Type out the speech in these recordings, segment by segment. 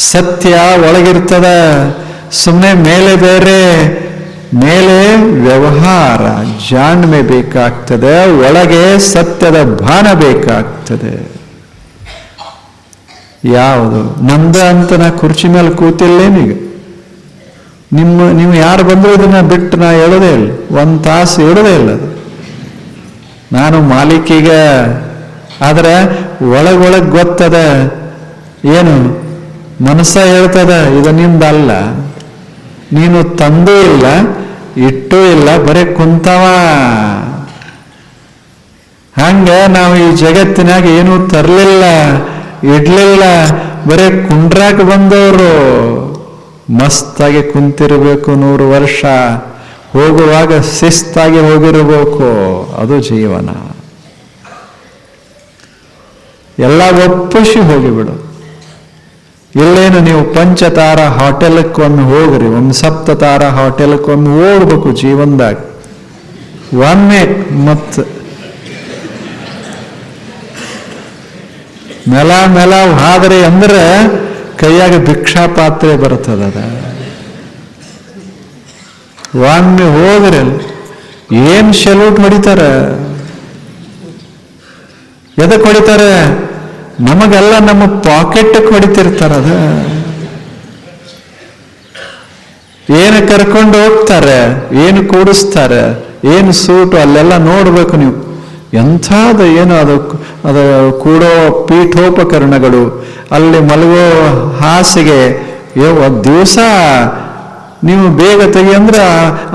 ಸತ್ಯ ಒಳಗಿರ್ತದ. ಸುಮ್ಮನೆ ಮೇಲೆ ಬೇರೆ, ಮೇಲೆ ವ್ಯವಹಾರ, ಜಾಣ್ಮೆ ಬೇಕಾಗ್ತದೆ. ಒಳಗೆ ಸತ್ಯದ ಭಾನ ಬೇಕಾಗ್ತದೆ. ಯಾವುದು? ನಂದ ಅಂತ ನಾ ಕುರ್ಚಿ ಮೇಲೆ ಕೂತಿಲ್ಲೇನೀಗ ನಿಮ್ಮ, ನೀವು ಯಾರು ಬಂದರೂ ಇದನ್ನ ಬಿಟ್ಟು ನಾ ಹೇಳೋದೇ ಇಲ್ಲ. ಒಂದು ತಾಸು ಹೇಳೋದೇ ಇಲ್ಲ. ನಾನು ಮಾಲೀಕಿಗ, ಆದ್ರೆ ಒಳಗೊಳಗೆ ಗೊತ್ತದ ಏನು? ಮನಸ್ಸ ಹೇಳ್ತದ, ಇದು ನಿಂದಲ್ಲ. ನೀನು ತಂದೂ ಇಲ್ಲ, ಇಟ್ಟೂ ಇಲ್ಲ, ಬರೀ ಕುಂತವ. ಹಂಗೆ ನಾವು ಈ ಜಗತ್ತಿನಾಗ ಏನೂ ತರಲಿಲ್ಲ, ಇಡ್ಲಿಲ್ಲ, ಬರೀ ಕುಂಡ್ರಾಕ ಬಂದವರು. ಮಸ್ತಾಗಿ ಕುಂತಿರಬೇಕು ನೂರು ವರ್ಷ, ಹೋಗುವಾಗ ಶಿಸ್ತಾಗಿ ಹೋಗಿರಬೇಕು. ಅದು ಜೀವನ. ಎಲ್ಲ ಒಪ್ಪಿಸಿ ಹೋಗಿಬಿಡು. ಇಲ್ಲೇನು ನೀವು ಪಂಚತಾರ ಹೋಟೆಲ್ಕ್ಕೊಮ್ಮೆ ಹೋಗ್ರಿ, ಒಂದು ಸಪ್ತತಾರ ಹೋಟೆಲ್ಕ್ಕೊಮ್ಮೆ ಓಡ್ಬೇಕು ಜೀವನದಾಗ. ಒಮ್ಮೆ ಮತ್ತು ಮೆಲ ಮೆಲ ಹಾದ್ರಿ ಅಂದ್ರೆ ಕೈಯಾಗ ಭಿಕ್ಷಾ ಪಾತ್ರೆ ಬರ್ತದ ಒಮ್ಮೆ ಹೋಗ್ರಿ. ಏನ್ ಸೆಲ್ಯೂಟ್ ಹೊಡಿತಾರ ಎದಕ್ ಹೊಡಿತಾರೆ ನಮಗೆಲ್ಲ ನಮ್ಮ ಪಾಕೆಟ್ ಹೊಡಿತಿರ್ತಾರ ಅದ. ಏನು ಕರ್ಕೊಂಡು ಹೋಗ್ತಾರೆ, ಏನು ಕೂಡಿಸ್ತಾರೆ, ಏನು ಸೂಟು, ಅಲ್ಲೆಲ್ಲ ನೋಡ್ಬೇಕು ನೀವು. ಎಂಥದ್ದು ಏನು ಅದು ಅದು ಕೂಡೋ ಪೀಠೋಪಕರಣಗಳು, ಅಲ್ಲಿ ಮಲಗೋ ಹಾಸಿಗೆ ದಿವಸ ನೀವು ಬೇಗ ತೆಗಿ ಅಂದ್ರೆ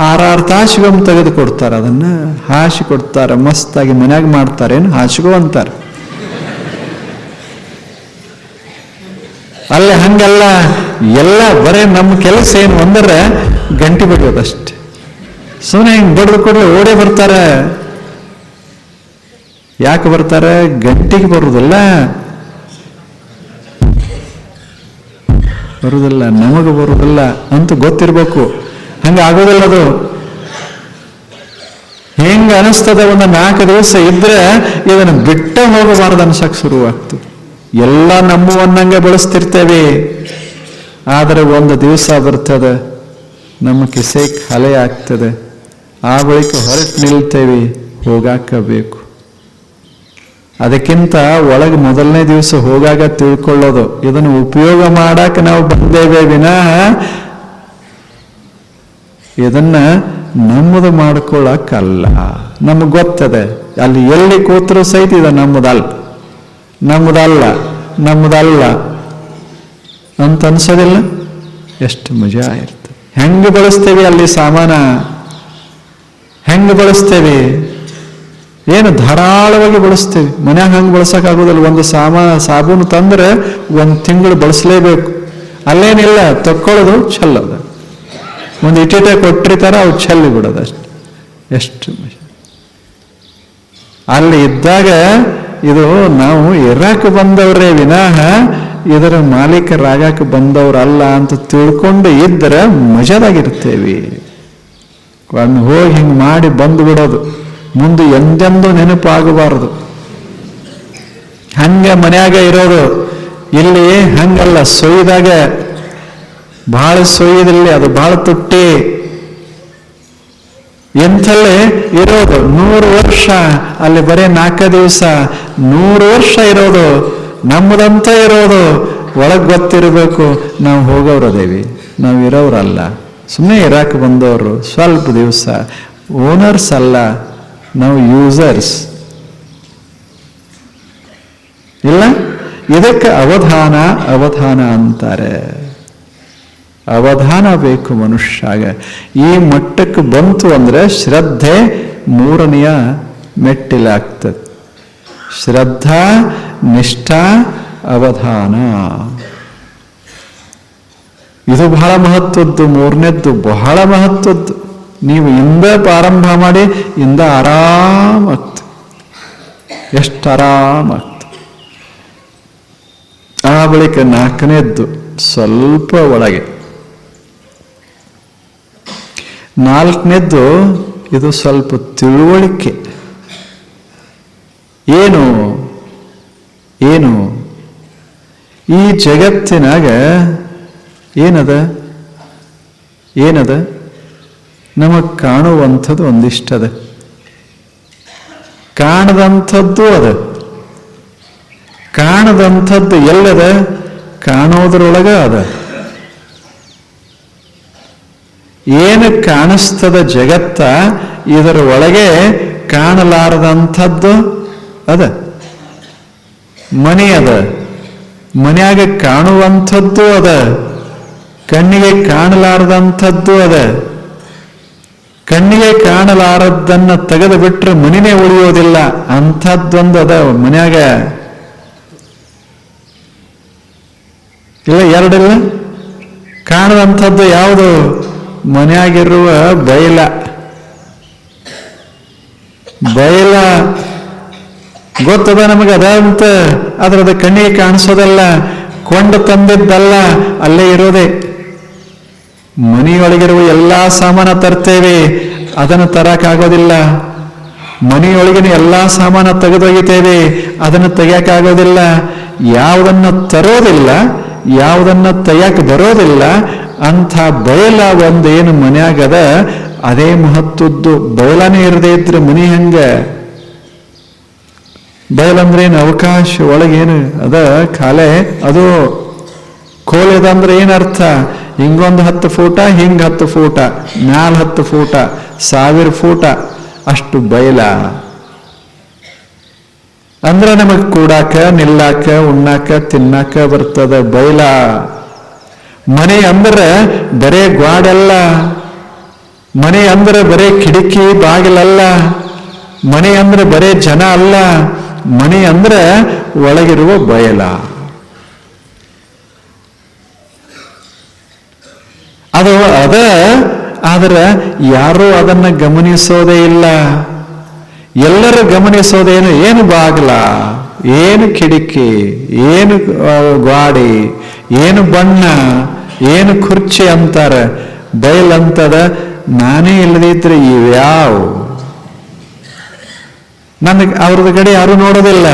ಆರಾರು ತಾಸಿಗೊಮ್ಮೆ ತೆಗೆದು ಕೊಡ್ತಾರೆ ಅದನ್ನ. ಹಾಸಿ ಕೊಡ್ತಾರೆ, ಮಸ್ತಾಗಿ ಮನ್ಯಾಗ ಮಾಡ್ತಾರೆ, ಏನು ಹಾಸಿಗೋ ಅಂತಾರೆ. ಅಲ್ಲಿ ಹಂಗೆಲ್ಲ, ಎಲ್ಲ ಬರೇ ನಮ್ಮ ಕೆಲಸ ಏನು ಅಂದ್ರೆ ಗಂಟೆ ಬಿಡೋದಷ್ಟೆ ಸುಮ್ಮನೆ ಹಿಂಗೆ ಬಡ್ದು ಕೂಡಲೇ ಓಡೇ ಬರ್ತಾರೆ. ಯಾಕೆ ಬರ್ತಾರೆ? ಗಂಟಿಗೆ ಬರುವುದಿಲ್ಲ ಬರುವುದಿಲ್ಲ ನಮಗೆ ಬರುವುದಿಲ್ಲ ಅಂತ ಗೊತ್ತಿರ್ಬೇಕು. ಹಂಗೆ ಆಗೋದಿಲ್ಲ ಅದು. ಹೆಂಗ ಅನಿಸ್ತದೆ ಒಂದು ನಾಲ್ಕು ದಿವಸ ಇದ್ರೆ ಇದನ್ನು ಬಿಟ್ಟ ಹೋಗಬಾರ್ದು ಅನ್ಸಕ್ ಶುರುವಾಗ್ತದೆ. ಎಲ್ಲ ನಂಬುವನ್ನಂಗೆ ಬಳಸ್ತಿರ್ತೇವೆ. ಆದರೆ ಒಂದು ದಿವಸ ಬರ್ತದೆ, ನಮ್ಮ ಕಿಸೆ ಖಾಲಿ ಆಗ್ತದೆ. ಆ ಬಳಿಕ ಹೊರಟು ನಿಲ್ತೇವೆ, ಹೋಗಾಕಬೇಕು. ಅದಕ್ಕಿಂತ ಒಳಗೆ ಮೊದಲನೇ ದಿವಸ ಹೋಗಾಗ ತಿಳ್ಕೊಳ್ಳೋದು. ಇದನ್ನು ಉಪಯೋಗ ಮಾಡಕ್ಕೆ ನಾವು ಬಂದೇವೆ ವಿನಃ ಇದನ್ನ ನಮ್ಮದು ಮಾಡ್ಕೊಳ್ಳಕ್ಕಲ್ಲ ನಮಗೆ ಗೊತ್ತದೆ, ಅಲ್ಲಿ ಎಲ್ಲಿ ಕೂತರೂ ಸಹಿತ ಇದು ನಮ್ಮದಲ್ಲ. ನಮ್ಮದಲ್ಲ. ನಮ್ಮದಲ್ಲ. ಅಂತ ಅನ್ಸೋದಿಲ್ಲ ಎಷ್ಟು ಮಜಾ ಇರ್ತದೆ. ಹೆಂಗೆ ಬಳಸ್ತೇವೆ ಅಲ್ಲಿ ಸಾಮಾನ? ಹೆಂಗೆ ಬಳಸ್ತೇವೆ? ಏನು ಧಾರಾಳವಾಗಿ ಬಳಸ್ತೇವೆ. ಮನ್ಯಾಗ ಹಂಗೆ ಬಳಸೋಕ್ಕಾಗೋದಿಲ್ಲ. ಒಂದು ಸಾಮಾನ ಸಾಬೂನು ತಂದ್ರೆ ಒಂದು ತಿಂಗಳು ಬಳಸಲೇಬೇಕು. ಅಲ್ಲೇನಿಲ್ಲ, ತಕ್ಕೊಳ್ಳೋದು ಚೆಲ್ಲೋದು ಒಂದು ಇಟಿಟೆ ಕೊಟ್ಟಿರ್ತಾರ ಅವು ಚೆಲ್ಲಿ ಬಿಡೋದು ಅಷ್ಟೆ. ಎಷ್ಟು ಅಲ್ಲಿ ಇದ್ದಾಗ ಇದು ನಾವು ಇರಾಕ್ ಬಂದವರೇ ವಿನಃ ಇದರ ಮಾಲೀಕರಾಗಕ್ಕೆ ಬಂದವರಲ್ಲ ಅಂತ ತಿಳ್ಕೊಂಡು ಇದ್ದರೆ ಮಜದಾಗಿರ್ತೇವೆ ಒಂದು ಹೋಗಿ ಹಿಂಗೆ ಮಾಡಿ ಬಂದು ಬಿಡೋದು. ಮುಂದೆ ಎಂದೆಂದೂ ನೆನಪಾಗಬಾರದು. ಹಂಗೆ ಮನ್ಯಾಗ ಇರೋದು. ಇಲ್ಲಿ ಹಂಗಲ್ಲ, ಸೊಯ್ದಾಗ. ಭಾಳ ಸೊಯ್ಯದಲ್ಲಿ ಅದು ಭಾಳ ತುಟ್ಟಿ. ಎಂಥಲ್ಲೇ ಇರೋದು? ನೂರು ವರ್ಷ. ಅಲ್ಲಿ ಬರೀ ನಾಲ್ಕು ದಿವಸ. ನೂರು ವರ್ಷ ಇರೋದು. ನಮ್ಮದಂತ ಇರೋದು. ಒಳಗೆ ಗೊತ್ತಿರಬೇಕು. ನಾವು ಹೋಗೋರದೇವಿ ನಾವು ಇರೋರಲ್ಲ ಸುಮ್ಮನೆ ಇರಾಕ್ ಬಂದವರು ಸ್ವಲ್ಪ ದಿವಸ. ಓನರ್ಸ್ ಅಲ್ಲ. ನಾವು ಯೂಸರ್ಸ್. ಇಲ್ಲ? ಇದಕ್ಕೆ ಅವಧಾನ ಅವಧಾನ ಅಂತಾರೆ. ಅವಧಾನ ಬೇಕು ಮನುಷ್ಯಾಗ. ಈ ಮಟ್ಟಕ್ಕೆ ಬಂತು ಅಂದ್ರೆ ಶ್ರದ್ಧೆ ಮೂರನೆಯ ಮೆಟ್ಟಿಲಾಗ್ತದೆ ಶ್ರದ್ಧಾ, ನಿಷ್ಠಾ, ಅವಧಾನ. ಇದು ಬಹಳ ಮಹತ್ವದ್ದು. ಮೂರನೇದ್ದು ಬಹಳ ಮಹತ್ವದ್ದು. ನೀವು ಇಂದ ಪ್ರಾರಂಭ ಮಾಡಿ ಇಂದ ಆರಾಮಾಗ್ತದೆ ಎಷ್ಟು ಆರಾಮಾಗ್ತದೆ ಆ ಬಳಿಕ ನಾಲ್ಕನೇದ್ದು ಸ್ವಲ್ಪ ಒಳಗೆ. ನಾಲ್ಕನೇದ್ದು ಇದು ಸ್ವಲ್ಪ ತಿಳುವಳಿಕೆ. ಏನು? ಏನು? ಈ ಜಗತ್ತಿನಾಗ ಏನದ? ಏನದ? ನಮಗೆ ಕಾಣುವಂಥದ್ದು ಒಂದಿಷ್ಟದ. ಕಾಣದಂಥದ್ದು ಅದ. ಕಾಣದಂಥದ್ದು ಎಲ್ಲದ? ಕಾಣೋದ್ರೊಳಗ ಅದ. ಏನು ಕಾಣಿಸ್ತದ ಜಗತ್ತ ಇದರ ಒಳಗೆ ಕಾಣಲಾರದಂಥದ್ದು? ಅದ. ಮನೆ ಅದ. ಮನೆಯಾಗ ಕಾಣುವಂಥದ್ದು ಅದ. ಕಣ್ಣಿಗೆ ಕಾಣಲಾರದಂಥದ್ದು ಅದ. ಕಣ್ಣಿಗೆ ಕಾಣಲಾರದನ್ನ ತೆಗೆದು ಬಿಟ್ಟರೆ ಮನಿನೇ ಉಳಿಯೋದಿಲ್ಲ. ಅಂಥದ್ದೊಂದು ಅದ ಮನ್ಯಾಗ. ಇಲ್ಲ, ಎರಡಿಲ್ಲ? ಕಾಣದಂಥದ್ದು ಯಾವುದು? ಮನೆಯಾಗಿರುವ ಬಯಲ. ಬಯಲ. ಗೊತ್ತದ ನಮಗೆ ಅದ ಅಂತ ಆದ್ರೆ ಅದು ಕಣ್ಣಿಗೆ ಕಾಣಿಸೋದಲ್ಲ, ಕೊಂಡು ತಂದಿದ್ದಲ್ಲ, ಅಲ್ಲೇ ಇರೋದೇ. ಮನೆಯೊಳಗಿರುವ ಎಲ್ಲಾ ಸಾಮಾನ ತರ್ತೇವೆ, ಅದನ್ನು ತರಕಾಗೋದಿಲ್ಲ. ಮನೆಯೊಳಗಿನ ಎಲ್ಲಾ ಸಾಮಾನ ತೆಗೆದೊಗಿತೇವೆ, ಅದನ್ನು ತೆಗಿಯಕ್ಕಾಗೋದಿಲ್ಲ ಯಾವುದನ್ನು ತರೋದಿಲ್ಲ ಯಾವುದನ್ನ ತೆಗಿಯಕ್ ಬರೋದಿಲ್ಲ, ಅಂಥ ಬಯಲ ಒಂದೇನು ಮನೆಯಾಗದ, ಅದೇ ಮಹತ್ವದ್ದು. ಬಯಲನೇ ಇರದೇ ಇದ್ರೆ ಮನಿ ಹೆಂಗ? ಬಯಲಂದ್ರೆ ಏನು ಅವಕಾಶ ಒಳಗೇನು ಅದ? ಕಾಲೆ ಅದು ಕೋಲೆದ ಅಂದ್ರೆ ಏನರ್ಥ ಹಿಂಗೊಂದು ಹತ್ತು ಫೋಟ, ಹಿಂಗ ಹತ್ತು ಫೋಟ, ಮ್ಯಾಲ ಹತ್ತು ಫೋಟ, ಸಾವಿರ ಫೋಟ, ಅಷ್ಟು ಬಯಲ. ಅಂದ್ರೆ ನಮಗ್ ಕೂಡಾಕ, ನಿಲ್ಲಾಕ, ಉಣ್ಣಾಕ, ತಿನ್ನಾಕ ಬರ್ತದ ಬೈಲ. ಮನೆ ಅಂದ್ರೆ ಬರೇ ಗ್ವಾಡಲ್ಲ. ಮನೆ ಅಂದ್ರೆ ಬರೇ ಕಿಟಕಿ, ಬಾಗಿಲಲ್ಲ. ಮನೆ ಅಂದ್ರೆ ಬರೇ ಜನ ಅಲ್ಲ. ಮನೆ ಅಂದ್ರೆ ಒಳಗಿರುವ ಬಯಲ. ಅದು ಅದ, ಆದ್ರೆ ಯಾರೂ ಅದನ್ನ ಗಮನಿಸೋದೇ ಇಲ್ಲ. ಎಲ್ಲರೂ ಗಮನಿಸೋದೇನು ಏನು? ಬಾಗಿಲ? ಏನು ಕಿಟಕಿ? ಏನು ಗ್ವಾಡಿ? ಏನು ಬಣ್ಣ? ಏನು ಕುರ್ಚಿ ಅಂತಾರೆ? ಬಯಲಂತದ ನಾನೇ ಇಲ್ಲದಿದ್ರೆ ಇವ್ಯಾವು? ನನಗೆ ಅವ್ರದ ಕಡೆ ಯಾರು ನೋಡೋದಿಲ್ಲ.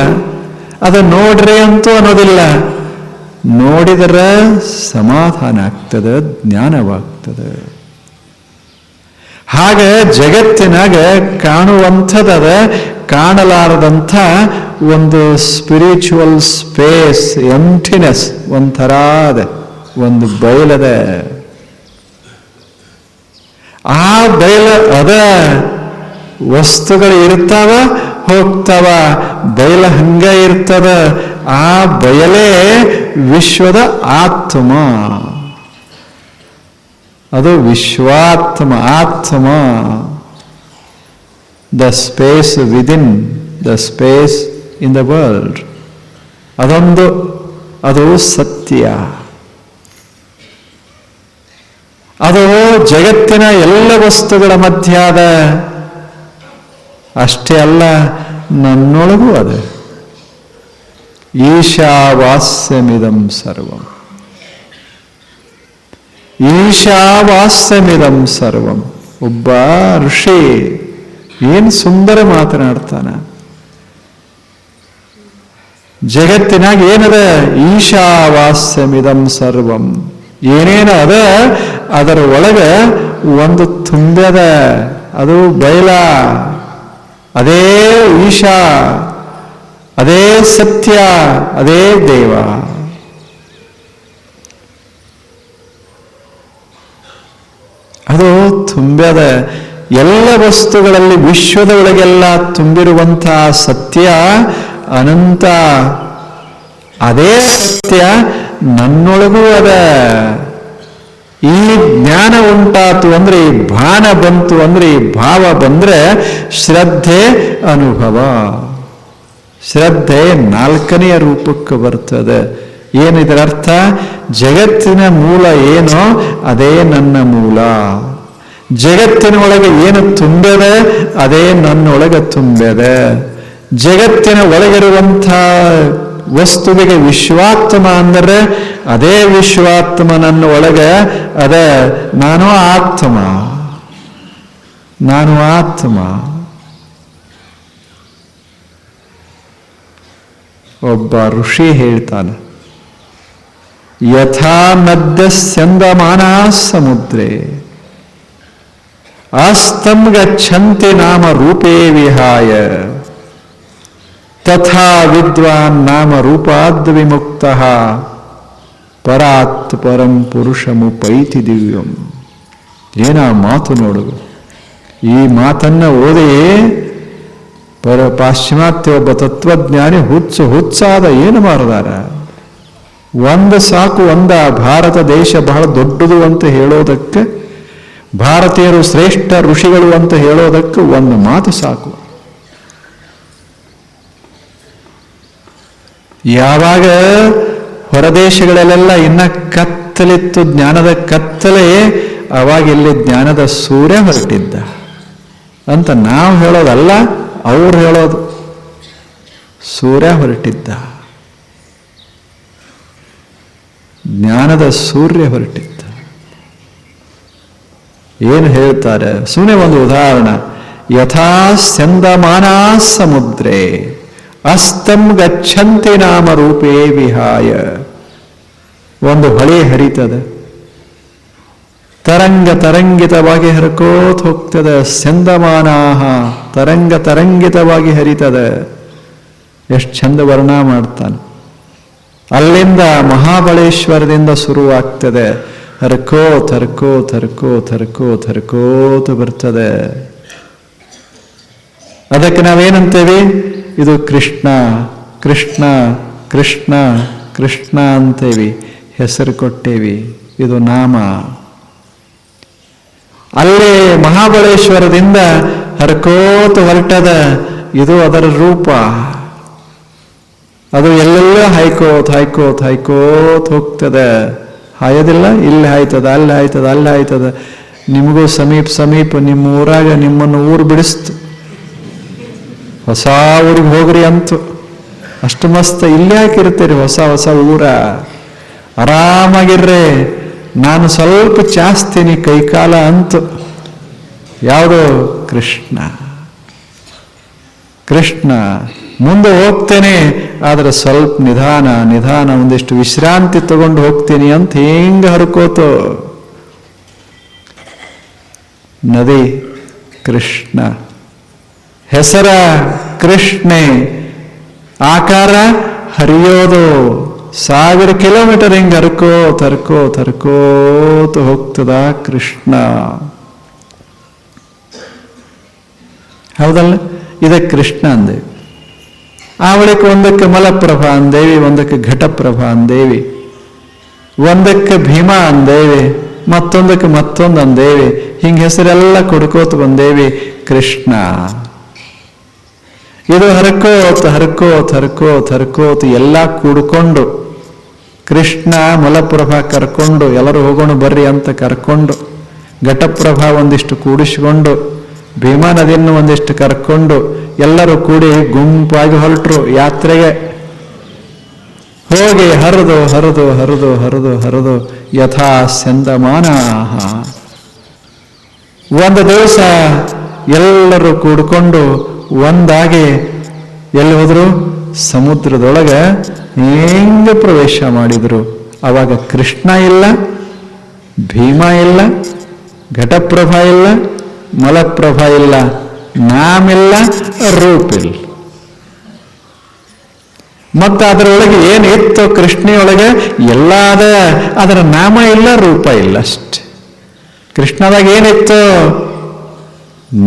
ಅದು ನೋಡ್ರಿ ಅಂತೂ ಅನ್ನೋದಿಲ್ಲ. ನೋಡಿದರೆ ಸಮಾಧಾನ ಆಗ್ತದೆ, ಜ್ಞಾನವಾಗ್ತದೆ. ಹಾಗೆ ಜಗತ್ತಿನಾಗ ಕಾಣುವಂಥದ್ದದ ಕಾಣಲಾರದಂಥ ಒಂದು ಸ್ಪಿರಿಚುವಲ್ ಸ್ಪೇಸ್ ಎಂಟಿನೆಸ್ ಒಂಥರ ಅದ, ಒಂದು ಬಯಲದ ಆ ಬಯಲ ಅದ, ವಸ್ತುಗಳು ಇರ್ತಾವ, ಹೋಗ್ತಾವ, ಬಯಲ ಹಂಗ ಇರ್ತದ, ಆ ಬಯಲೇ ವಿಶ್ವದ ಆತ್ಮ. ಅದು ವಿಶ್ವಾತ್ಮ ಆತ್ಮ. The space within the space in the world ಅದೊಂದು, ಅದು ಸತ್ಯ. ಅದು ಜಗತ್ತಿನ ಎಲ್ಲ ವಸ್ತುಗಳ ಮಧ್ಯ ಅದ ಅಷ್ಟೇ ಅಲ್ಲ, ನನ್ನೊಳಗೂ ಅದ. ಈಶಾವಾಸ್ಯಮಿದಂ ಸರ್ವಂ. ಈಶಾವಾಸ್ಯಮಿದಂ ಸರ್ವಂ. ಒಬ್ಬ ಋಷಿ ಏನು ಸುಂದರ ಮಾತನಾಡ್ತಾನ? ಜಗತ್ತಿನಾಗ ಏನದ? ಈಶಾವಾಸ್ಯಮಿದಂ ಸರ್ವಂ. ಏನೇನು ಅದ? ಅದರ ಒಳಗೆ ಒಂದು ತುಂಬ್ಯದ ಅದು ಬಯಲ. ಅದೇ ಈಶಾ, ಅದೇ ಸತ್ಯ, ಅದೇ ದೇವ. ಅದು ತುಂಬ್ಯದ ಎಲ್ಲ ವಸ್ತುಗಳಲ್ಲಿ ವಿಶ್ವದ ಒಳಗೆಲ್ಲ ತುಂಬಿರುವಂತಹ ಸತ್ಯ ಅನಂತ. ಅದೇ ಸತ್ಯ ನನ್ನೊಳಗೂ ಅದ. ಈ ಜ್ಞಾನ ಉಂಟಾತು ಅಂದ್ರೆ ಈ ಭಾನ ಬಂತು ಅಂದ್ರೆ ಈ ಭಾವ ಬಂದ್ರೆ ಶ್ರದ್ಧೆ ಅನುಭವ. ಶ್ರದ್ಧೆ ನಾಲ್ಕನೆಯ ರೂಪಕ್ಕೆ ಬರ್ತದೆ. ಏನಿದರ ಅರ್ಥ ಜಗತ್ತಿನ ಮೂಲ ಏನೋ ಅದೇ ನನ್ನ ಮೂಲ. ಜಗತ್ತಿನ ಒಳಗೆ ಏನು ತುಂಬಿದೆ, ಅದೇ ನನ್ನೊಳಗೆ ತುಂಬಿದೆ. ಜಗತ್ತಿನ ಒಳಗಿರುವಂಥ ವಸ್ತುವಿಗೆ ವಿಶ್ವಾತ್ಮ ಅಂದರೆ, ಅದೇ ವಿಶ್ವಾತ್ಮ ನನ್ನ ಒಳಗೆ, ಅದೇ ನಾನು ಆತ್ಮ. ನಾನು ಆತ್ಮ. ಒಬ್ಬ ಋಷಿ ಹೇಳ್ತಾನೆ, ಯಥಾ ಮದ್ಯ ಸಂದಮಾನ ಸಮುದ್ರೇ. ಆಸ್ತಂ ಗಚ್ಚಂತಿ ನಾಮ ರೂಪೇ ವಿಹಾಯ. ತಥಾ ವಿದ್ವಾನ್ ನಾಮ ರೂಪಾದ್ ವಿಮುಕ್ತ ಪರಾತ್ ಪರಂ ಪುರುಷಮುಪೈತಿ ದಿವ್ಯಂ. ಏನ ಮಾತು ನೋಡು. ಈ ಮಾತನ್ನ ಓದೇ ಪರ ಪಾಶ್ಚಿಮಾತ್ಯ ಒಬ್ಬ ತತ್ವಜ್ಞಾನಿ ಹುಚ್ಚು ಹುಚ್ಚಾದ ಏನು ಮಾಡಿದಾರ ಒಂದು ಸಾಕು ಒಂದ ಭಾರತ ದೇಶ ಬಹಳ ದೊಡ್ಡದು ಅಂತ ಹೇಳೋದಕ್ಕೆ ಭಾರತೀಯರು ಶ್ರೇಷ್ಠ ಋಷಿಗಳು ಅಂತ ಹೇಳೋದಕ್ಕೆ ಒಂದು ಮಾತು ಸಾಕು. ಯಾವಾಗ ಹೊರದೇಶಗಳಲ್ಲೆಲ್ಲ ಇನ್ನ ಕತ್ತಲಿತ್ತು ಜ್ಞಾನದ ಕತ್ತಲೆ, ಅವಾಗ ಇಲ್ಲಿ ಜ್ಞಾನದ ಸೂರ್ಯ ಹೊರಟಿದ್ದ. ಅಂತ ನಾವು ಹೇಳೋದಲ್ಲ, ಅವ್ರು ಹೇಳೋದು. ಸೂರ್ಯ ಹೊರಟಿದ್ದ. ಜ್ಞಾನದ ಸೂರ್ಯ ಹೊರಟಿದ್ದ. ಏನು ಹೇಳ್ತಾರೆ ಸುಮ್ಮನೆ ಒಂದು ಉದಾಹರಣೆ. ಯಥಾ ಸ್ಯಂದಮಾನಾ ಸಮುದ್ರೆ, ಅಸ್ತಂ ಗಚ್ಚಂತಿ ನಾಮ ರೂಪೇ ವಿಹಾಯ. ಒಂದು ಹೊಳೆ ಹರಿತದೆ. ತರಂಗ ತರಂಗಿತವಾಗಿ ಹರ್ಕೋತ್ ಹೋಗ್ತದೆ. ಚಂದಮಾನ ತರಂಗ ತರಂಗಿತವಾಗಿ ಹರಿತದೆ. ಎಷ್ಟು ಚಂದ ವರ್ಣ ಮಾಡ್ತಾನೆ. ಅಲ್ಲಿಂದ ಮಹಾಬಳೇಶ್ವರದಿಂದ ಶುರುವಾಗ್ತದೆ. ಹರ್ಕೋತ್ ಹರ್ಕೋತ್ ಹರ್ಕೋತ್ ಹರ್ಕೋತ್ ಹರ್ಕೋತ್ ಬರ್ತದೆ. ಅದಕ್ಕೆ ನಾವೇನಂತೇವಿ? ಇದು ಕೃಷ್ಣ ಕೃಷ್ಣ ಕೃಷ್ಣ ಕೃಷ್ಣ ಅಂತೇವಿ. ಹೆಸರು ಕೊಟ್ಟೇವಿ. ಇದು ನಾಮ. ಅಲ್ಲೇ ಮಹಾಬಳೇಶ್ವರದಿಂದ ಹರ್ಕೋತ ಹೊರಟದ ಇದು ಅದರ ರೂಪ. ಅದು ಎಲ್ಲೆಲ್ಲ ಹಾಯ್ಕೋತ್ ಹಾಯ್ಕೋತ್ ಹಾಯ್ಕೋತ್ ಹೋಗ್ತದೆ. ಹಾಯೋದಿಲ್ಲ, ಇಲ್ಲಿ ಹಾಯ್ತದ, ಅಲ್ಲಿ ಹಾಯ್ತದ ಅಲ್ಲಿ ಹಾಯ್ತದ. ನಿಮಗೂ ಸಮೀಪ ಸಮೀಪ, ನಿಮ್ಮ ಊರಾಗ ನಿಮ್ಮನ್ನು ಊರು ಬಿಡಿಸ್ತು. ಹೊಸ ಊರಿಗೆ ಹೋಗ್ರಿ ಅಂತು. ಅಷ್ಟು ಮಸ್ತ್ ಇಲ್ಲಿ ಹಾಕಿರ್ತೀರಿ ಹೊಸ ಹೊಸ ಊರ. ಆರಾಮಾಗಿರ್ರಿ. ನಾನು ಸ್ವಲ್ಪ ಚಾಸ್ತೀನಿ ಕೈಕಾಲ ಅಂತು. ಯಾವುದು? ಕೃಷ್ಣ. ಕೃಷ್ಣ. ಮುಂದೆ ಹೋಗ್ತೇನೆ. ಆದರೆ ಸ್ವಲ್ಪ ನಿಧಾನ ನಿಧಾನ ಒಂದಿಷ್ಟು ವಿಶ್ರಾಂತಿ ತಗೊಂಡು ಹೋಗ್ತೀನಿ ಅಂತ ಹೆಂಗ ಹರ್ಕೋತು. ನದಿ ಕೃಷ್ಣ. ಹೆಸರ ಕೃಷ್ಣೆ. ಆಕಾರ ಹರಿಯೋದು. ಸಾವಿರ ಕಿಲೋಮೀಟರ್ ಹಿಂಗೆ ಹರ್ಕೋ, ತರ್ಕೋ, ತರ್ಕೋತ ಹೋಗ್ತದ ಕೃಷ್ಣ. ಹೌದಲ್ಲ? ಇದಕ್ಕೆ ಕೃಷ್ಣ ಅಂದೇವಿ ಅವಳಿಗೆ ಒಂದಕ್ಕೆ ಮಲಪ್ರಭಾ ಅಂದೇವಿ, ಒಂದಕ್ಕೆ ಘಟಪ್ರಭಾ ಅಂದೇವಿ. ಒಂದಕ್ಕೆ ಭೀಮಾ ಅಂದೇವಿ, ಮತ್ತೊಂದಕ್ಕೆ ಮತ್ತೊಂದು ಅಂದೇವಿ. ಹಿಂಗೆ ಹೆಸರೆಲ್ಲ ಕೊಡ್ಕೋತ ಬಂದೇವಿ, ಕೃಷ್ಣ. ಇದು ಹರ್ಕೋತ್ ಹರ್ಕೋತ್ ಹರ್ಕೋತ್ ಹರ್ಕೋತ್ ಎಲ್ಲ ಕೂಡ್ಕೊಂಡು ಕೃಷ್ಣ, ಮಲಪ್ರಭಾ ಕರ್ಕೊಂಡು ಎಲ್ಲರೂ ಹೋಗೋಣ ಬರ್ರಿ ಅಂತ ಕರ್ಕೊಂಡು ಘಟಪ್ರಭಾ ಒಂದಿಷ್ಟು ಕೂಡಿಸಿಕೊಂಡು ಭೀಮಾ ನದಿಯನ್ನು ಒಂದಿಷ್ಟು ಕರ್ಕೊಂಡು ಎಲ್ಲರೂ ಕೂಡಿ ಗುಂಪಾಗಿ ಹೊರಟರು. ಯಾತ್ರೆಗೆ ಹೋಗಿ ಹರಿದು ಹರಿದು ಹರಿದು ಹರಿದು ಹರಿದು ಯಥಾ ಸಂದಮಾನ ಒಂದು ದಿವಸ ಎಲ್ಲರೂ ಕೂಡ್ಕೊಂಡು ಒಂದಾಗಿ ಎಲ್ಲಿ ಹೋದ್ರು? ಸಮುದ್ರದೊಳಗೆ ಹೇಗೆ ಪ್ರವೇಶ ಮಾಡಿದ್ರು? ಅವಾಗ ಕೃಷ್ಣ ಇಲ್ಲ, ಭೀಮ ಇಲ್ಲ, ಘಟಪ್ರಭಾ ಇಲ್ಲ ಮಲಪ್ರಭಾ ಇಲ್ಲ, ನಾಮಿಲ್ಲ ರೂಪಿಲ್ ಮತ್ತು ಅದರೊಳಗೆ ಏನಿತ್ತು ಕೃಷ್ಣೆಯೊಳಗೆ ಎಲ್ಲ ಅದ ಅದರ ನಾಮ ಇಲ್ಲ, ರೂಪ ಇಲ್ಲ ಅಷ್ಟೆ. ಕೃಷ್ಣದಾಗ ಏನಿತ್ತು?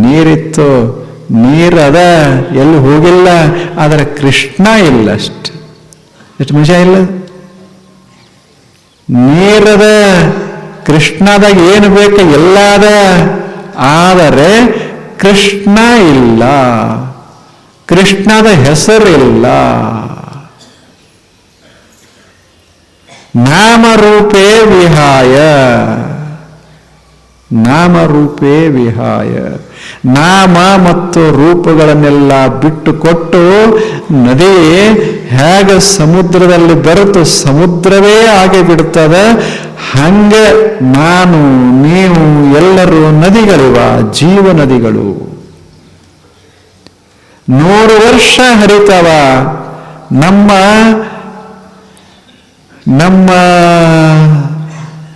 ನೀರಿತ್ತು? ನೀರದ, ಎಲ್ಲಿ ಹೋಗಿಲ್ಲ, ಅದರ ಕೃಷ್ಣ ಇಲ್ಲ ಅಷ್ಟೆ. ಎಷ್ಟು ಮಜಾ ಇಲ್ಲ? ನೀರದ ಕೃಷ್ಣದಾಗ ಏನು ಬೇಕು ಎಲ್ಲ ಅದ ಆದರೆ ಕೃಷ್ಣ ಇಲ್ಲ. ಕೃಷ್ಣದ ಹೆಸರಿಲ್ಲ. ನಾಮರೂಪೇ ವಿಹಾಯ. ನಾಮರೂಪೇ ವಿಹಾಯ. ನಾಮ ಮತ್ತು ರೂಪಗಳನ್ನೆಲ್ಲ ಬಿಟ್ಟು ಕೊಟ್ಟು ನದಿ ಹೇಗೆ ಸಮುದ್ರದಲ್ಲಿ ಬೆರೆತು ಸಮುದ್ರವೇ ಆಗಿ ಬಿಡುತ್ತದೆ, ಹಂಗೆ ನಾನು, ನೀವು ಎಲ್ಲರೂ ನದಿಗಳಿವ, ಜೀವ ನದಿಗಳು. ನೂರು ವರ್ಷ ಹರಿತವ, ನಮ್ಮ ನಮ್ಮ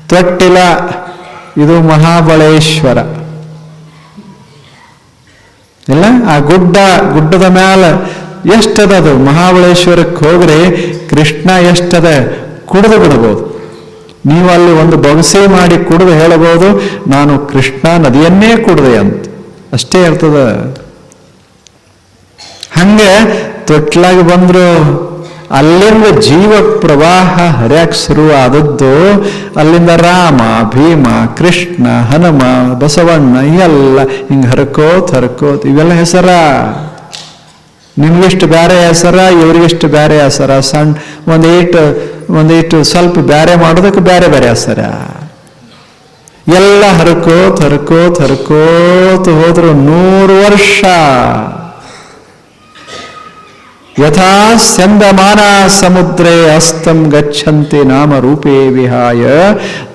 ತೊಟ್ಟಿಲ ಇದು ಮಹಾಬಳೇಶ್ವರ. ಇಲ್ಲ? ಆ ಗುಡ್ಡ, ಗುಡ್ಡದ ಮ್ಯಾಲ ಎಷ್ಟದ ಅದು? ಮಹಾಬಳೇಶ್ವರಕ್ಕೆ ಹೋಗ್ರಿ ಕೃಷ್ಣ ಎಷ್ಟದ? ಕುಡಿದು ಬಿಡಬಹುದು. ನೀವು ಅಲ್ಲಿ ಒಂದು ಬೊಗಸೆ ಮಾಡಿ ಕುಡಿದು ಹೇಳಬಹುದು, ನಾನು ಕೃಷ್ಣ ನದಿಯನ್ನೇ ಕುಡಿದೆ ಅಂತ. ಅಷ್ಟೇ ಇರ್ತದ ಹಂಗೆ ತೊಟ್ಲಾಗಿ ಬಂದ್ರು ಅಲ್ಲಿಂದ ಜೀವ ಪ್ರವಾಹ ಹರ್ಯಾಕ್ ಶುರುವಾದದ್ದು, ಅಲ್ಲಿಂದ ರಾಮ, ಭೀಮ, ಕೃಷ್ಣ, ಹನುಮ, ಬಸವಣ್ಣ ಎಲ್ಲ ಹಿಂಗೆ ಹರ್ಕೋತ್ ಹರ್ಕೋತ್ ಇವೆಲ್ಲ ಹೆಸರ. ನಿಮ್ಗಿಷ್ಟು ಬೇರೆ ಹೆಸರ, ಇವ್ರಿಗಿಷ್ಟು ಬೇರೆ ಹೆಸರ? ಸಣ್ಣ ಒಂದಿಟ್ಟು ಒಂದೀಟು ಸ್ವಲ್ಪ ಬೇರೆ ಮಾಡೋದಕ್ಕೆ ಬೇರೆ ಬೇರೆ ಹೆಸರ. ಎಲ್ಲ ಹರ್ಕೋತ್ ಹರ್ಕೋತ್ ಹರ್ಕೋತ್ ಹೋದ್ರು ನೂರು ವರ್ಷ. ಯಥಾ ಸ್ಯಂದಮಾನ ಸಮುದ್ರೇ ಅಸ್ತಂ ಗಚ್ಚಂತಿ ನಾಮ ರೂಪೇ ವಿಹಾಯ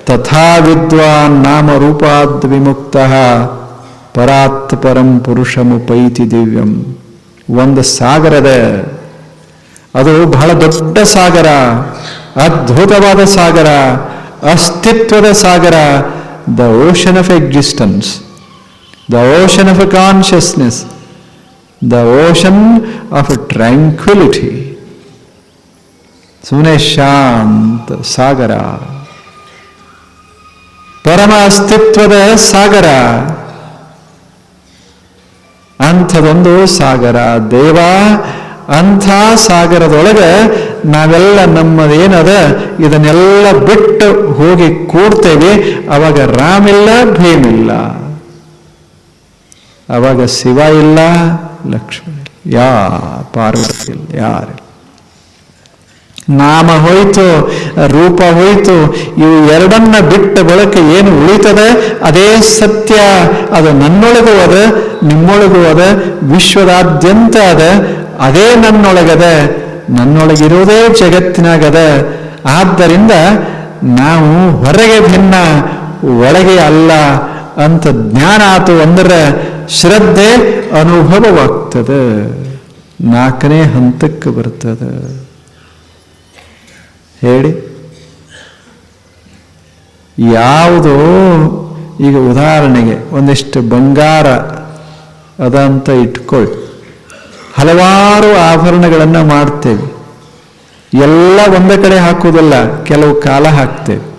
ತಥಾ ವಿದ್ವಾನ್ ನಾಮ ರೂಪಾದ್ ವಿಮುಕ್ತ ಪರಾತ್ ಪರಂ ಪುರುಷಮುಪೈತಿ ದಿವ್ಯಂ ಒಂದು ಸಾಗರದ, ಅದು ಬಹಳ ದೊಡ್ಡ ಸಾಗರ, ಅದ್ಭುತವಾದ ಸಾಗರ, ಅಸ್ತಿತ್ವದ ಸಾಗರ the ocean of existence the ocean of consciousness the ocean of tranquility ಸುಮ್ಮನೆ ಶಾಂತ ಸಾಗರ ಪರಮ ಅಸ್ತಿತ್ವದ ಸಾಗರ ಅಂಥದೊಂದು ಸಾಗರ ದೇವ ಅಂಥ ಸಾಗರದೊಳಗೆ ನಾವೆಲ್ಲ ನಮ್ಮದೇನದ? ಇದನ್ನೆಲ್ಲ ಬಿಟ್ಟು ಹೋಗಿ ಕೂಡ್ತೇವೆ ಅವಾಗ ರಾಮಿಲ್ಲ, ಭೀಮಿಲ್ಲ. ಅವಾಗ ಶಿವ ಇಲ್ಲ ಲಕ್ಷ್ಮಣ ಯಾ ಪಾರ್ವತಿ ಯಾರಿಲ್ಲ. ನಾಮ ಹೋಯ್ತು, ರೂಪ ಹೋಯ್ತು, ಇವು ಎರಡನ್ನ ಬಿಟ್ಟ ಬಳಕೆ ಏನು ಉಳಿತದೆ? ಅದೇ ಸತ್ಯ. ಅದು ನನ್ನೊಳಗೂ ಅದ, ನಿಮ್ಮೊಳಗೂ ಅದ, ವಿಶ್ವದಾದ್ಯಂತ ಅದ, ಅದೇ ನನ್ನೊಳಗದ, ನನ್ನೊಳಗಿರುವುದೇ ಜಗತ್ತಿನಾಗದ. ಆದ್ದರಿಂದ ನಾವು ಹೊರಗೆ ಭಿನ್ನ, ಒಳಗೆ ಅಲ್ಲ ಅಂತ ಜ್ಞಾನ ಆತು ಅಂದ್ರೆ ಶ್ರದ್ಧೆ ಅನುಭವವಾಗ್ತದೆ ನಾಲ್ಕನೇ ಹಂತಕ್ಕೆ ಬರ್ತದೆ. ಹೇಳಿ. ಯಾವುದು ಈಗ ಉದಾಹರಣೆಗೆ ಒಂದಿಷ್ಟು ಬಂಗಾರ ಅದ ಅಂತ ಇಟ್ಕೊಳ್ಳಿ. ಹಲವಾರು ಆಭರಣಗಳನ್ನು ಮಾಡ್ತೇವೆ. ಎಲ್ಲ ಒಂದೇ ಕಡೆ ಹಾಕೋದಲ್ಲ ಕೆಲವು ಕಾಲ ಹಾಕ್ತೇವೆ.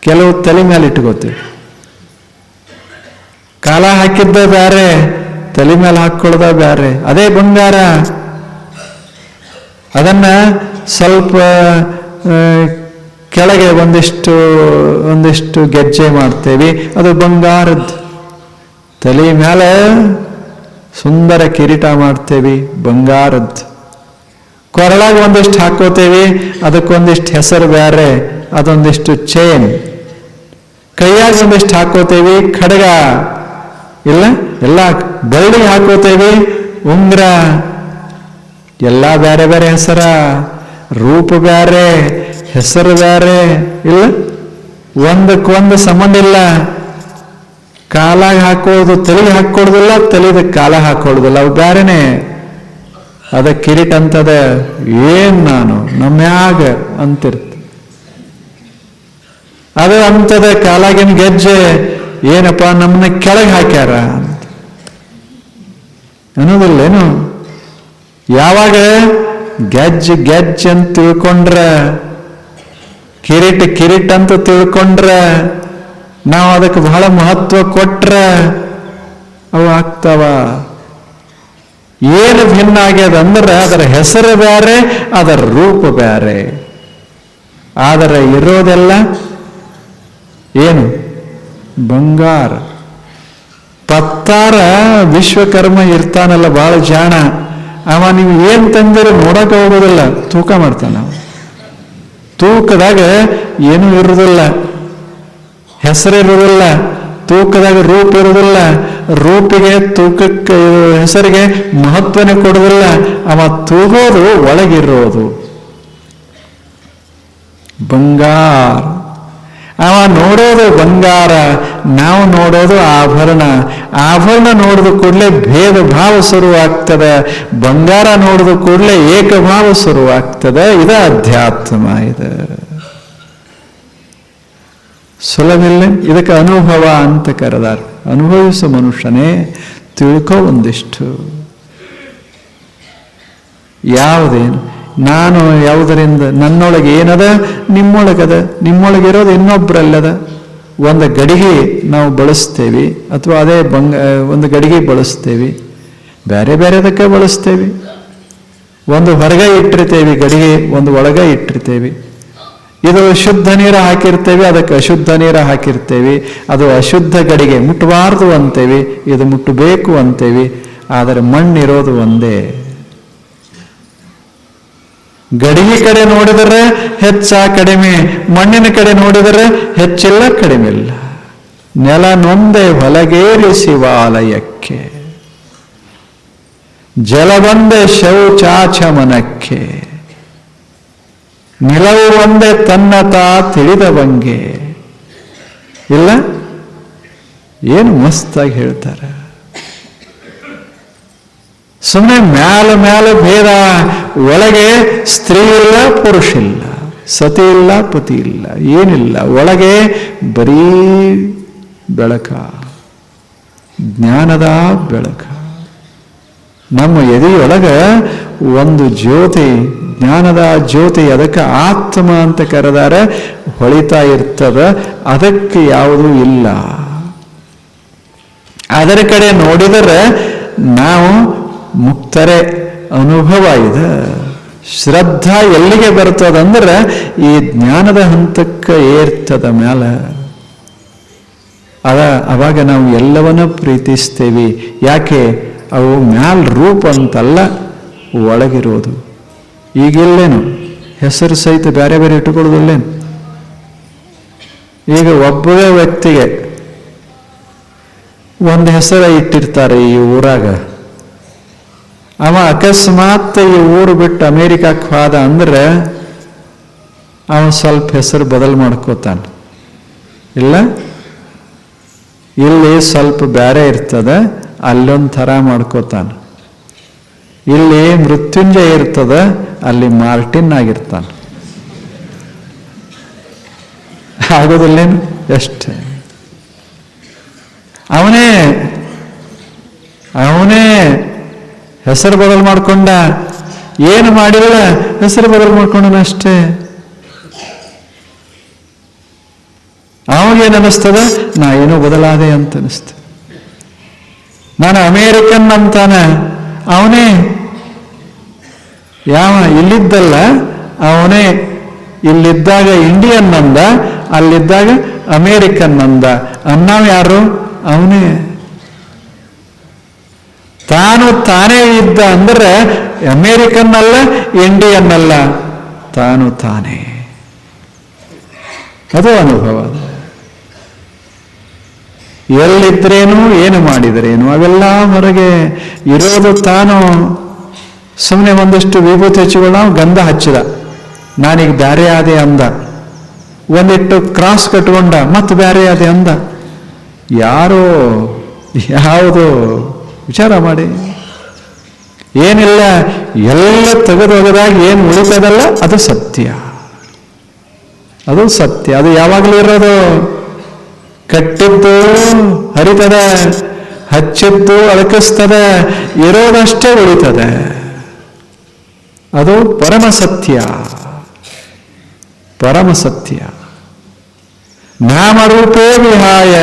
ಕೆಲವು ತಲೆ ಮೇಲೆ ಇಟ್ಕೋತೇವೆ. ಕಾಲ ಹಾಕಿದ್ದ ಬ್ಯಾರೆ, ತಲೆ ಮೇಲೆ ಹಾಕೊಳ್ಳೋದ ಬ್ಯಾರೆ. ಅದೇ ಬಂಗಾರ. ಅದನ್ನ ಸ್ವಲ್ಪ ಕೆಳಗೆ ಒಂದಿಷ್ಟು ಒಂದಿಷ್ಟು ಗೆಜ್ಜೆ ಮಾಡ್ತೇವೆ. ಅದು ಬಂಗಾರದ್ದು. ತಲೆ ಮೇಲೆ ಸುಂದರ ಕಿರೀಟ ಮಾಡ್ತೇವೆ, ಬಂಗಾರದ್ದು. ಕೊರಳಾಗ ಒಂದಿಷ್ಟು ಹಾಕೋತೇವೆ, ಅದಕ್ಕೊಂದಿಷ್ಟು ಹೆಸರು ಬೇರೆ ಅದೊಂದಿಷ್ಟು ಚೇನ್ ಕೈಯಾಗ ಒಂದಿಷ್ಟು ಹಾಕೋತೇವೆ, ಖಡ್ಗ. ಇಲ್ಲ? ಎಲ್ಲ ಬೆಳ್ಳಿ ಹಾಕೋತೇವೆ. ಉಂಗ್ರ ಎಲ್ಲ ಬೇರೆ ಬೇರೆ ಹೆಸರ, ರೂಪ ಬೇರೆ ಹೆಸರು ಬೇರೆ ಇಲ್ಲ? ಒಂದಕ್ಕೊಂದು ಸಂಬಂಧ ಇಲ್ಲ. ಕಾಲಾಗ ಹಾಕೋದು, ತಲೆಗೆ ಹಾಕೊಳ್ಳೋದಿಲ್ಲ ತಲೆದ ಕಾಲ ಹಾಕೊಳ್ಳೋದಿಲ್ಲ ಅವು ಬೇರೆನೆ ಅದ ಕಿರೀಟ ಅಂತದ ಏನ್ ನಾನು? ನಮ್ಯಾಗ ಅಂತಿರ್ತ. ಅದು ಅಂತದ ಕಾಲಾಗಿನ ಗೆಜ್ಜೆ ಏನಪ್ಪ ನಮ್ಮನ್ನ ಕೆಳಗೆ ಹಾಕ್ಯಾರ? ಅನ್ನೋದಿಲ್ಲೇನು ಯಾವಾಗ ಗೆಜ್ಜ್ ಗೆಜ್ಜ್ ಅಂತ ತಿಳ್ಕೊಂಡ್ರ, ಕಿರೀಟ ಕಿರೀಟ ಅಂತ ತಿಳ್ಕೊಂಡ್ರ, ನಾವು ಅದಕ್ಕೆ ಬಹಳ ಮಹತ್ವ ಕೊಟ್ರ ಅವು ಆಗ್ತಾವ? ಏನು ಭಿನ್ನ ಆಗ್ಯದ ಅಂದ್ರೆ ಅದರ ಹೆಸರು ಬೇರೆ ಅದರ ರೂಪ ಬೇರೆ ಆದರೆ ಇರೋದೆಲ್ಲ ಏನು? ಬಂಗಾರ. ಪತ್ತಾರ ವಿಶ್ವಕರ್ಮ ಇರ್ತಾನಲ್ಲ ಬಹಳ ಜಾಣ. ಅವ ನೀವು ಏನು ತಂದರೆ ನೋಡಕ ಹೋಗೋದಿಲ್ಲ ತೂಕ ಮಾಡ್ತಾನ ತೂಕದಾಗ ಏನೂ ಇರುವುದಿಲ್ಲ ಹೆಸರಿರುವುದಿಲ್ಲ ತೂಕದಾಗ ರೂಪ ಇರುವುದಿಲ್ಲ ರೂಪಿಗೆ, ತೂಕಕ್ಕೆ, ಹೆಸರಿಗೆ ಮಹತ್ವನೇ ಕೊಡುವುದಿಲ್ಲ ಅವ ತೂಗೋದು, ಒಳಗಿರೋದು. ಬಂಗಾರ. ಅವ ನೋಡೋದು ಬಂಗಾರ, ನಾವು ನೋಡೋದು ಆಭರಣ. ಆಭರಣ ನೋಡಿದ ಕೂಡಲೇ ಭೇದ ಭಾವ ಶುರುವಾಗ್ತದೆ. ಬಂಗಾರ ನೋಡಿದ ಕೂಡಲೇ ಏಕಭಾವ ಶುರುವಾಗ್ತದೆ. ಇದು ಅಧ್ಯಾತ್ಮ ಇದು. ಸುಲಭಿಲ್ಲ? ಇದಕ್ಕೆ ಅನುಭವ ಅಂತ ಕರೆದಾರ. ಅನುಭವಿಸೋ ಮನುಷ್ಯನೇ, ತಿಳ್ಕೋ ಒಂದಿಷ್ಟು. ಯಾವುದೇನು? ನಾನು ಯಾವುದರಿಂದ ನನ್ನೊಳಗೆ ಏನದ? ನಿಮ್ಮೊಳಗದ. ನಿಮ್ಮೊಳಗಿರೋದು ಇನ್ನೊಬ್ಬರಲ್ಲದ ಒಂದು ಗಡಿಗೆ ನಾವು ಬಳಸ್ತೇವೆ ಅಥವಾ ಅದೇ ಬಂಗ ಒಂದು ಗಡಿಗೆ ಬಳಸ್ತೇವೆ. ಬೇರೆ ಬೇರೆದಕ್ಕೆ ಬಳಸ್ತೇವೆ. ಒಂದು ಹೊರಗೆ ಇಟ್ಟಿರ್ತೇವೆ ಗಡಿಗೆ, ಒಂದು ಒಳಗೆ ಇಟ್ಟಿರ್ತೇವೆ. ಇದು ಶುದ್ಧ ನೀರು ಹಾಕಿರ್ತೇವೆ, ಅದಕ್ಕೆ ಅಶುದ್ಧ ನೀರು ಹಾಕಿರ್ತೇವೆ. ಅದು ಅಶುದ್ಧ ಗಡಿಗೆ ಮುಟ್ಟಬಾರ್ದು ಅಂತೇವೆ, ಇದು ಮುಟ್ಟಬೇಕು ಅಂತೇವೆ. ಆದರೆ ಮಣ್ಣಿರೋದು ಒಂದೇ. ಗಡಿಗೆ ಕಡೆ ನೋಡಿದರೆ ಹೆಚ್ಚ ಕಡಿಮೆ, ಮಣ್ಣಿನ ಕಡೆ ನೋಡಿದರೆ ಹೆಚ್ಚಿಲ್ಲ, ಕಡಿಮೆ ಇಲ್ಲ. ನೆಲ ನೊಂದೆ ಹೊಲಗೇರಿ ಶಿವಾಲಯಕ್ಕೆ. ಜಲಬಂದೆ ಶೌಚಾಚಮನಕ್ಕೆ ನಿಲವು ಒಂದೇ ತನ್ನ ತಾ ತಿಳಿದ ಬಂಗೆ. ಇಲ್ಲ? ಏನು ಮಸ್ತಾಗಿ ಹೇಳ್ತಾರೆ. ಸುಮ್ಮನೆ ಮ್ಯಾಲ ಮ್ಯಾಲ ಭೇದ, ಒಳಗೆ ಸ್ತ್ರೀ ಇಲ್ಲ, ಪುರುಷ ಇಲ್ಲ, ಸತಿ ಇಲ್ಲ, ಪತಿ ಇಲ್ಲ, ಏನಿಲ್ಲ. ಒಳಗೆ ಬರೀ ಬೆಳಕ, ಜ್ಞಾನದ ಬೆಳಕ. ನಮ್ಮ ಎದೆಯೊಳಗ ಒಂದು ಜ್ಯೋತಿ, ಜ್ಞಾನದ ಜ್ಯೋತಿ ಅದಕ್ಕೆ ಆತ್ಮ ಅಂತ ಕರೆದಾರೆ, ಹೊಳಿತಾ ಇರ್ತದ, ಅದಕ್ಕೆ ಯಾವುದೂ ಇಲ್ಲ. ಅದರ ಕಡೆ ನೋಡಿದರೆ ನಾವು ಮುಕ್ತರೆ ಅನುಭವ ಇದೆ ಶ್ರದ್ಧಾ ಎಲ್ಲಿಗೆ ಬರ್ತದಂದ್ರೆ ಈ ಜ್ಞಾನದ ಹಂತಕ್ಕೆ ಏರ್ತದ ಮ್ಯಾಲ. ಅದ ಅವಾಗ ನಾವು ಎಲ್ಲವನ್ನ ಪ್ರೀತಿಸ್ತೇವೆ. ಯಾಕೆ? ಅವು ಮ್ಯಾಲ್ ರೂಪ ಅಂತಲ್ಲ, ಒಳಗಿರೋದು. ಈಗೆಲ್ಲೇನು? ಹೆಸರು ಸಹಿತ ಬೇರೆ ಬೇರೆ ಇಟ್ಟುಕೊಳ್ಳೋದಿಲ್ಲೇನು? ಈಗ ಒಬ್ಬವೇ ವ್ಯಕ್ತಿಗೆ ಒಂದು ಹೆಸರ ಇಟ್ಟಿರ್ತಾರೆ ಈ ಊರಾಗ. ಅವ ಅಕಸ್ಮಾತ್ ಈ ಊರು ಬಿಟ್ಟು ಅಮೇರಿಕಕ್ಕೆ ಹೋದ ಅಂದ್ರೆ ಅವ ಸ್ವಲ್ಪ ಹೆಸರು ಬದಲು ಮಾಡ್ಕೋತಾನೆ. ಇಲ್ಲ? ಇಲ್ಲಿ ಸ್ವಲ್ಪ ಬೇರೆ ಇರ್ತದೆ, ಅಲ್ಲೊಂದು ಥರ ಮಾಡ್ಕೋತಾನೆ. ಇಲ್ಲಿ ಮೃತ್ಯುಂಜಯ ಇರ್ತದ, ಅಲ್ಲಿ ಮಾರ್ಟಿನ್ ಆಗಿರ್ತಾನೆ. ಆಗೋದಿಲ್ಲೇನು? ಎಷ್ಟು. ಅವನೇ ಅವನೇ ಹೆಸರು ಬದಲು ಮಾಡ್ಕೊಂಡ? ಏನು ಮಾಡಿಲ್ಲ ಹೆಸರು ಬದಲು ಮಾಡ್ಕೊಂಡನ ಅಷ್ಟೇ. ಅವಾಗೇನು ಅನ್ನಿಸ್ತದ? ನಾ ಏನೋ ಬದಲಾದೆ ಅಂತ ಅನಿಸ್ತದೆ ನಾನು ಅಮೇರಿಕನ್ ಅಂತಾನೆ. ಅವನೇ ಯಾವ ಇಲ್ಲಿದ್ದಲ್ಲ, ಅವನೇ ಇಲ್ಲಿದ್ದಾಗ ಇಂಡಿಯನ್ ಅಂದ, ಅಲ್ಲಿದ್ದಾಗ ಅಮೇರಿಕನ್ ಅಂದ. ಅನ್ನಾವ್ ಯಾರು? ಅವನೇ. ತಾನು ತಾನೇ ಇದ್ದ ಅಂದ್ರೆ ಅಮೇರಿಕನ್ ಅಲ್ಲ ಇಂಡಿಯನ್ ಅಲ್ಲ ತಾನು ತಾನೇ. ಅದು ಅನುಭವ. ಎಲ್ಲಿದ್ರೇನು, ಏನು ಮಾಡಿದ್ರೇನು, ಅವೆಲ್ಲ ಹೊರಗೆ ಇರೋದು ತಾನು. ಸುಮ್ಮನೆ ಒಂದಷ್ಟು ವಿಭೂತಿ ಹಚ್ಚಿಕೊಳ್ಳ ಗಂಧ ಹಚ್ಚಿದ. ನಾನೀಗ ಬ್ಯಾರೆ ಆದೆ ಅಂದ. ಒಂದಿಟ್ಟು ಕ್ರಾಸ್ ಕಟ್ಕೊಂಡ ಮತ್ತೆ ಬ್ಯಾರೆ ಆದೆ ಅಂದ. ಯಾರೋ, ಯಾವುದು ವಿಚಾರ ಮಾಡಿ. ಏನಿಲ್ಲ, ಎಲ್ಲ ತೆಗೆದೊಗೆದಾಗ ಏನು ಉಳಿತದಲ್ಲ, ಅದು ಸತ್ಯ. ಅದು ಸತ್ಯ. ಅದು ಯಾವಾಗಲೂ ಇರೋದು, ಕಟ್ಟಿದ್ದು ಹರಿತದೆ, ಹಚ್ಚಿದ್ದು ಅಳಕಿಸ್ತದೆ, ಇರೋದಷ್ಟೇ ಉಳಿತದೆ. ಅದು ಪರಮ ಸತ್ಯ. ಪರಮ ಸತ್ಯ. ನಾಮರೂಪೇ ವಿಹಾಯ.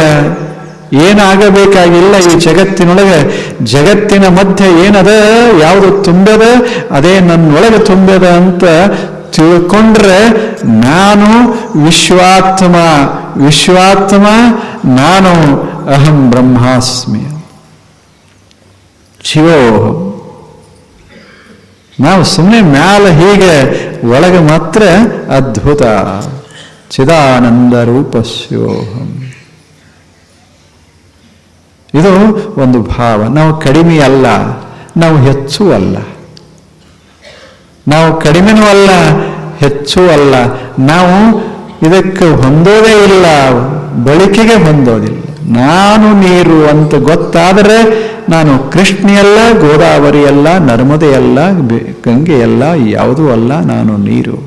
ಏನಾಗಬೇಕಾಗಿಲ್ಲ ಈ ಜಗತ್ತಿನೊಳಗೆ. ಜಗತ್ತಿನ ಮಧ್ಯೆ ಏನದ? ಯಾವುದು ತುಂಬದ? ಅದೇ ನನ್ನೊಳಗೆ ತುಂಬದ ಅಂತ ತಿಳ್ಕೊಂಡ್ರೆ ನಾನು ವಿಶ್ವಾತ್ಮ. ವಿಶ್ವಾತ್ಮ, ನಾನು ಅಹಂ ಬ್ರಹ್ಮಾಸ್ಮಿ. ಶಿವೋಹಂ ನಾವು ಸುಮ್ಮನೆ ಮ್ಯಾಲ ಹೀಗೆ ಒಳಗೆ ಮಾತ್ರ ಅದ್ಭುತ. ಚಿದಾನಂದ ರೂಪ ಶಿವೋಹಂ ಇದು ಒಂದು ಭಾವ. ನಾವು ಕಡಿಮೆ ಅಲ್ಲ, ನಾವು ಹೆಚ್ಚು ಅಲ್ಲ. ನಾವು ಕಡಿಮೆನೂ ಅಲ್ಲ, ಹೆಚ್ಚು ಅಲ್ಲ. ನಾವು ಇದಕ್ಕೆ ಹೊಂದೋದೇ ಇಲ್ಲ, ಬಳಕೆಗೆ ಹೊಂದೋದಿಲ್ಲ. ನಾನು ನೀರು ಅಂತ ಗೊತ್ತಾದರೆ ನಾನು ಕೃಷ್ಣಿಯಲ್ಲ ಗೋದಾವರಿಯಲ್ಲ ನರ್ಮದೆಯಲ್ಲ ಗಂಗೆಯಲ್ಲ ಯಾವುದೂ ಅಲ್ಲ, ನಾನು ನೀರು.